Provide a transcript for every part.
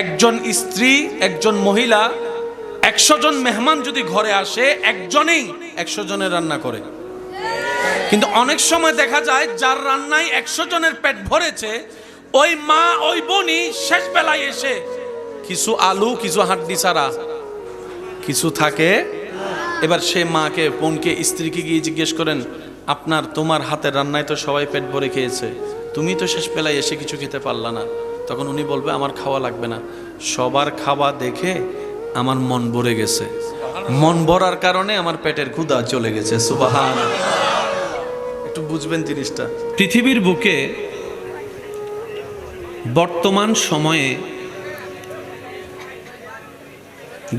একজন স্ত্রী, একজন মহিলা, একশো জন মেহমান যদি ঘরে আসে, একজনেই একশো জনের রান্না করে। কিন্তু অনেক সময় দেখা যায় যার রান্নায় একশো জনের পেট ভরেছে, ওই মা, ওই বোনই শেষ বেলায় এসে কিছু আলু, কিছু হাড্ডি ছাড়া কিছু থাকে। এবার সে মাকে, বোনকে, স্ত্রীকে গিয়ে জিজ্ঞেস করেন, আপনার, তোমার হাতের রান্নায় তো সবাই পেট ভরে খেয়েছে। তুমি তো শেষ বেলায় এসে কিছু খেতে পারলা না। তখন উনি বলবে, আমার খাওয়া লাগবে না। সবার খাওয়া দেখে আমার মন ভরে গেছে। মন ভরার কারণে আমার পেটের ক্ষুধা চলে গেছে, সুবাহান। একটু বুঝবেন জিনিসটা। পৃথিবীর বুকে বর্তমান সময়ে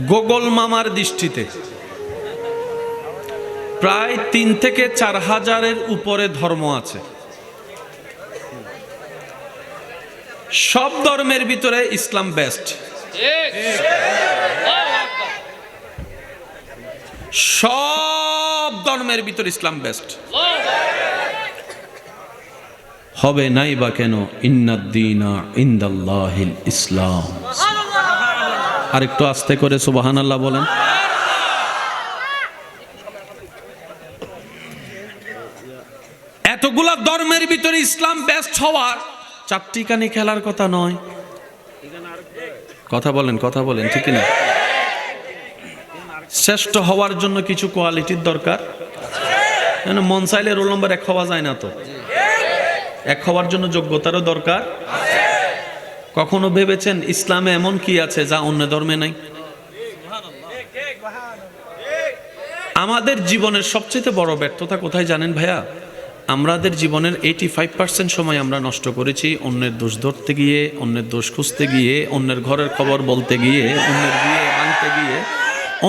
গোগল মামার দৃষ্টিতে প্রায় তিন থেকে চার হাজারের উপরে ধর্ম আছে। সব ধর্মের ভিতরে ইসলাম বেস্ট সব ধর্মের ভিতরে ইসলাম বেস্ট হবে নাই বা কেন? ইন্নাদ্দিনা ইসলাম। আর একটু আস্তে করে সুবাহান আল্লাহ বলেন। এতগুলা ধর্মের ভিতরে ইসলাম বেস্ট হওয়ার চারটি কানি খেলার কথা নয়। কথা বলেন কথা বলেন, ঠিক না শ্রেষ্ঠ হওয়ার জন্য কিছু কোয়ালিটির দরকার। মন চাইলে রোল নম্বর এক হওয়া যায় না তো। এক হওয়ার জন্য যোগ্যতারও দরকার। কখনো ভেবেছেন ইসলামে এমন কি আছে যা অন্য ধর্মে নাই? আমাদের জীবনের সবচেয়ে বড় ব্যর্থতা কোথায় জানেন ভাইয়া? আমাদের জীবনের এইটি ফাইভ পার্সেন্ট সময় আমরা নষ্ট করেছি, অন্যের দোষ ধরতে গিয়ে, অন্যের দোষ খুঁজতে গিয়ে, অন্যের ঘরের খবর বলতে গিয়ে, অন্যের বিয়ে আনতে গিয়ে,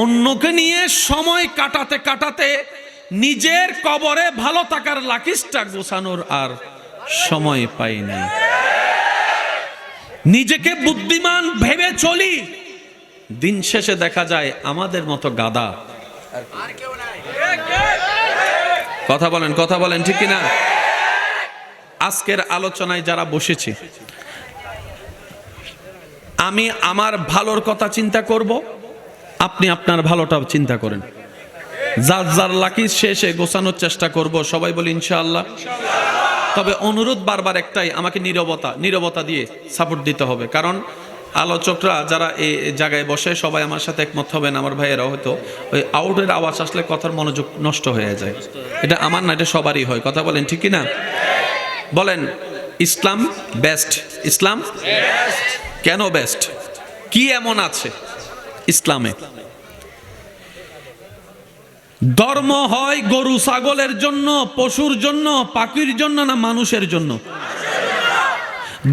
অন্যকে নিয়ে সময় কাটাতে কাটাতে নিজের কবরে ভালো থাকার লাকিসটা গোছানোর আর সময় পাই নাই। নিজেকে বুদ্ধিমান ভেবে চলি, দিন শেষে দেখা যায় আমাদের মতো গাদা কথা বলেন কথা বলেন, ঠিক কিনা? আজকের আলোচনায় যারা বসেছে, আমি আমার ভালোর কথা চিন্তা করব, আপনি আপনার ভালোটা চিন্তা করেন। যার যার লাকি শেষে গোছানোর চেষ্টা করব, সবাই বলি ইনশাআল্লাহ। তবে অনুরোধ বারবার একটাই, আমাকে নীরবতা নীরবতা দিয়ে সাপোর্ট দিতে হবে। কারণ আলোচকরা যারা এই জায়গায় বসে সবাই আমার সাথে একমত হবেন, আমার ভাইয়েরা হয়তো। ওই আউটের আওয়াজ আসলে কথার মনোযোগ নষ্ট হয়ে যায়। এটা আমার না, এটা সবারই হয়। কথা বলেন, ঠিক না বলেন, ইসলাম বেস্ট ইসলাম? কেন বেস্ট কি এমন আছে ইসলামে? ধর্ম হয় গরু, ছাগলের জন্য, পশুর জন্য, পাখির জন্য না মানুষের জন্য?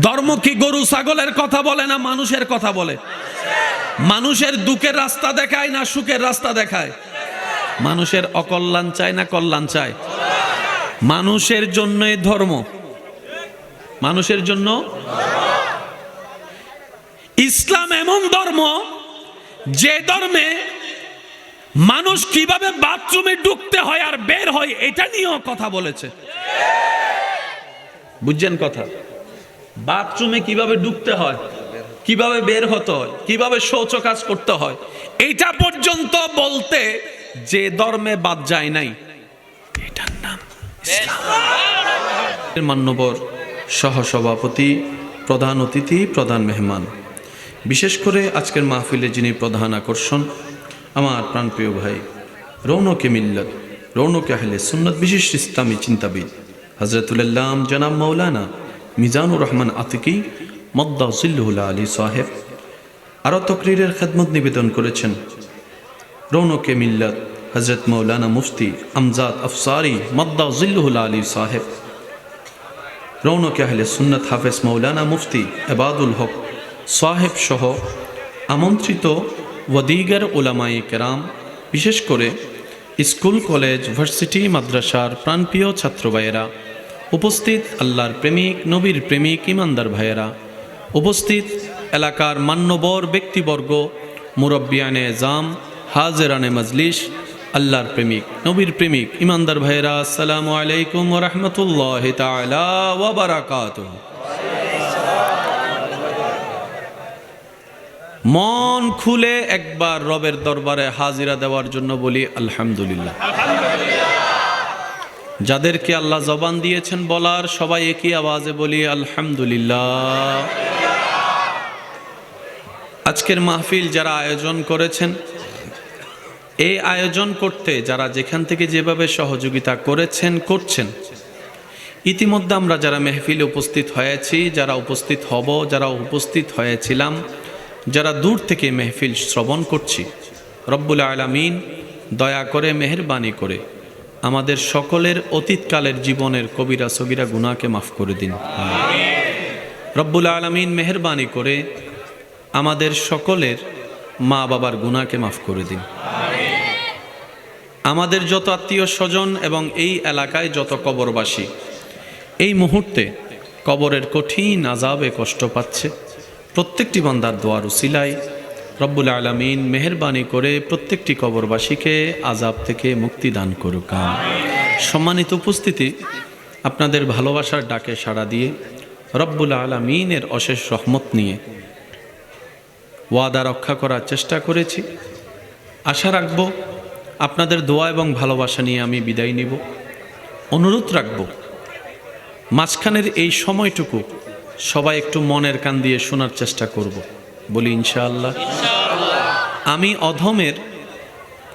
ধর্ম কি গরু, ছাগলের কথা বলে না মানুষের কথা বলে? মানুষের দুঃখের রাস্তা দেখায় না সুখের রাস্তা দেখায়? মানুষের অকল্যাণ চায় না কল্যাণ চায়? মানুষের জন্যই ধর্ম। মানুষের জন্য? ইসলাম এমন ধর্ম যে ধর্মে মানুষ কীভাবে বাথরুমে ঢুকতে হয় আর বের হয়, এটা নিয়েও কথা বলেছে। বুঝছেন কথা? বাথরুমে কীভাবে ঢুকতে হয়, কীভাবে বের হতে হয়, কীভাবে শৌচ কাজ করতে হয়, এইটা পর্যন্ত বলতে যে ধর্মে বাদ যায় নাই এটার নাম। মান্যবর সহসভাপতি, প্রধান অতিথি, প্রধান মেহমান বিশেষ করে আজকের মাহফিলে যিনি প্রধান আকর্ষণ, আমার প্রাণপ্রিয় ভাই, রৌনকে মিল্লত, রৌনকে আহলে সুন্নত বিশিষ্ট ইসলামী চিন্তাবিদ হজরতুল্লাম জনাব মৌলানা মিজানুর রহমান আতিকি, মদ্দা জিল্লুল্লাহ আলী সাহেব আরও তকরিরের খেদমত নিবেদন করেছেন। রৌনকে মিল্লত হজরত মৌলানা মুফতি আমজাদ আফসারি, মদ্দা জিল্লুল্লাহ আলী সাহেব। রৌনকে আহলে সুন্নত হাফেজ মৌলানা মুফতি এবাদুল হক সাহেব সহ আমন্ত্রিত ওয়াদিগার ওলামাই কেরাম, বিশেষ করে স্কুল, কলেজ, ভার্সিটি, মাদ্রাসার প্রাণপ্রিয় ছাত্র ভাইয়েরা উপস্থিত আল্লাহর প্রেমিক, নবীর প্রেমিক, ইমানদার ভাইয়েরা। উপস্থিত এলাকার মান্যবর ব্যক্তিবর্গ, মুরব্বিয়ানে জাম, হাজেরানে মজলিস, আল্লাহর প্রেমিক, নবীর প্রেমিক, ইমানদার ভাইয়েরা, আসসালামু আলাইকুম রহমতুল্লাহ তালা ওয়াবারাকাতুহ মন খুলে একবার রবের দরবারে হাজিরা দেওয়ার জন্য বলি আলহামদুলিল্লাহ। যাদেরকে আল্লাহ জবান দিয়েছেন বলার সবাই একই আওয়াজে বলি, আলহামদুলিল্লাহ। আজকের মাহফিল যারা আয়োজন করেছেন, এই আয়োজন করতে যারা যেখান থেকে যেভাবে সহযোগিতা করেছেন, করছেন। ইতিমধ্যে আমরা যারা মেহফিলে উপস্থিত হয়েছি, যারা উপস্থিত হব, যারা উপস্থিত হয়েছিলাম, যারা দূর থেকে মেহফিল শ্রবণ করছি, রব্বুল আলামিন দয়া করে মেহরবানি করে আমাদের সকলের অতীতকালের জীবনের কবিরা সগিরা গুনাকে মাফ করে দিন। রব্বুল আলামিন মেহরবানি করে আমাদের সকলের মা বাবার গুনাকে মাফ করে দিন। আমাদের যত আত্মীয় স্বজন এবং এই এলাকায় যত কবরবাসী, এই মুহূর্তে কবরের কঠিন আজাবে কষ্ট পাচ্ছে। প্রত্যেকটি বান্দার দোয়ার উসিলাই রব্বুল আলমিন মেহরবানি করে প্রত্যেকটি কবরবাসীকে আজাব থেকে মুক্তি দান করুক সম্মানিত উপস্থিতি, আপনাদের ভালোবাসার ডাকে সাড়া দিয়ে রব্বুল আলমিনের অশেষ রহমত নিয়ে ওয়াদা রক্ষা করার চেষ্টা করেছি। আশা রাখব আপনাদের দোয়া এবং ভালোবাসা নিয়ে আমি বিদায় নিব। অনুরোধ রাখব, মাঝখানের এই সময়টুকু সবাই একটু মনের কান দিয়ে শোনার চেষ্টা করব। বলি ইনশাআল্লাহ। আমি অধমের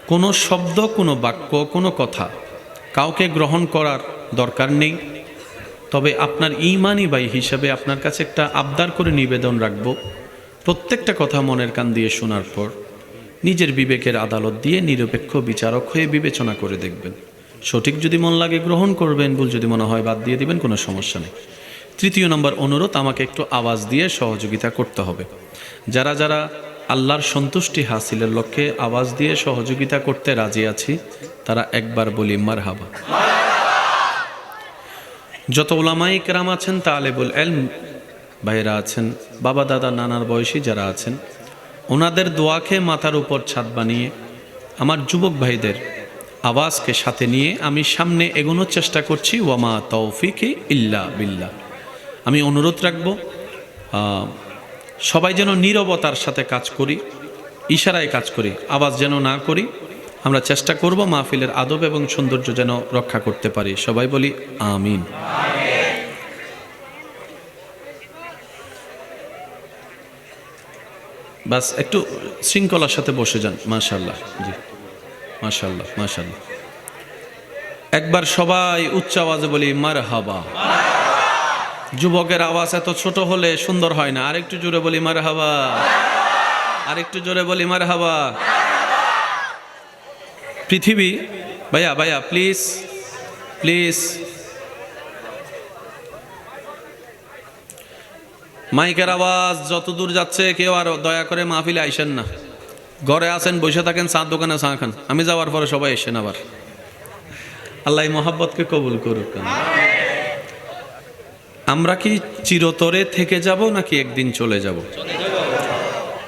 কোনো শব্দ, কোনো বাক্য, কোনো কথা কাউকে গ্রহণ করার দরকার নেই। তবে আপনার ইমানি বাই হিসাবে আপনার কাছে একটা আবদার করে নিবেদন রাখব। প্রত্যেকটা কথা মনের কান দিয়ে শোনার পর নিজের বিবেকের আদালত দিয়ে নিরপেক্ষ বিচারক হয়ে বিবেচনা করে দেখবেন। সঠিক যদি মন লাগে গ্রহণ করবেন, ভুল যদি মনে হয় বাদ দিয়ে দিবেন, কোনো সমস্যা নেই। তৃতীয় নম্বর অনুরোধ, আমাকে একটু আওয়াজ দিয়ে সহযোগিতা করতে হবে। যারা যারা আল্লাহর সন্তুষ্টি হাসিলের লক্ষ্যে আওয়াজ দিয়ে সহযোগিতা করতে রাজি আছি, তারা একবার বলি মার হাবা যত ওলামাই কেরাম আছেন, তালেবুল এলম ভাইরা আছেন, বাবা, দাদা, নানার বয়সী যারা আছেন, ওনাদের দোয়াকে মাথার উপর ছাদ বানিয়ে, আমার যুবক ভাইদের আওয়াজকে সাথে নিয়ে আমি সামনে এগোনোর চেষ্টা করছি, ওয়ামা তৌফিকে ইল্লা বিল্লাহ। আমি অনুরোধ রাখব সবাই যেন নীরবতার সাথে কাজ করি, ইশারায় কাজ করি, আওয়াজ যেন না করি। আমরা চেষ্টা করব মাহফিলের আদব এবং সৌন্দর্য যেন রক্ষা করতে পারি। সবাই বলি আমিন। বাস, একটু শৃঙ্খলার সাথে বসে যান। মাশাল্লাহ জি। মাশাল্লাহ মাশাল্লাহ একবার সবাই উচ্চ আওয়াজে বলি মার হাবা যুবকের আওয়াজ এত ছোট হলে সুন্দর হয় না। আরেকটু জোরে বলি মার হাবা আরেকটু জোরে বলি মার হাবা পৃথিবী, ভাইয়া ভাইয়া প্লিজ প্লিজ মাইকের আওয়াজ যত দূর যাচ্ছে, কেউ আর দয়া করে মাহফিলে আইসেন না। ঘরে আসেন বসে থাকেন চার দোকানে চা খান। আমি যাওয়ার পরে সবাই এসেন আবার। আল্লাহ মোহাব্বতকে কবুল করুক। আমরা কি চিরতরে থেকে যাব নাকি একদিন চলে যাব?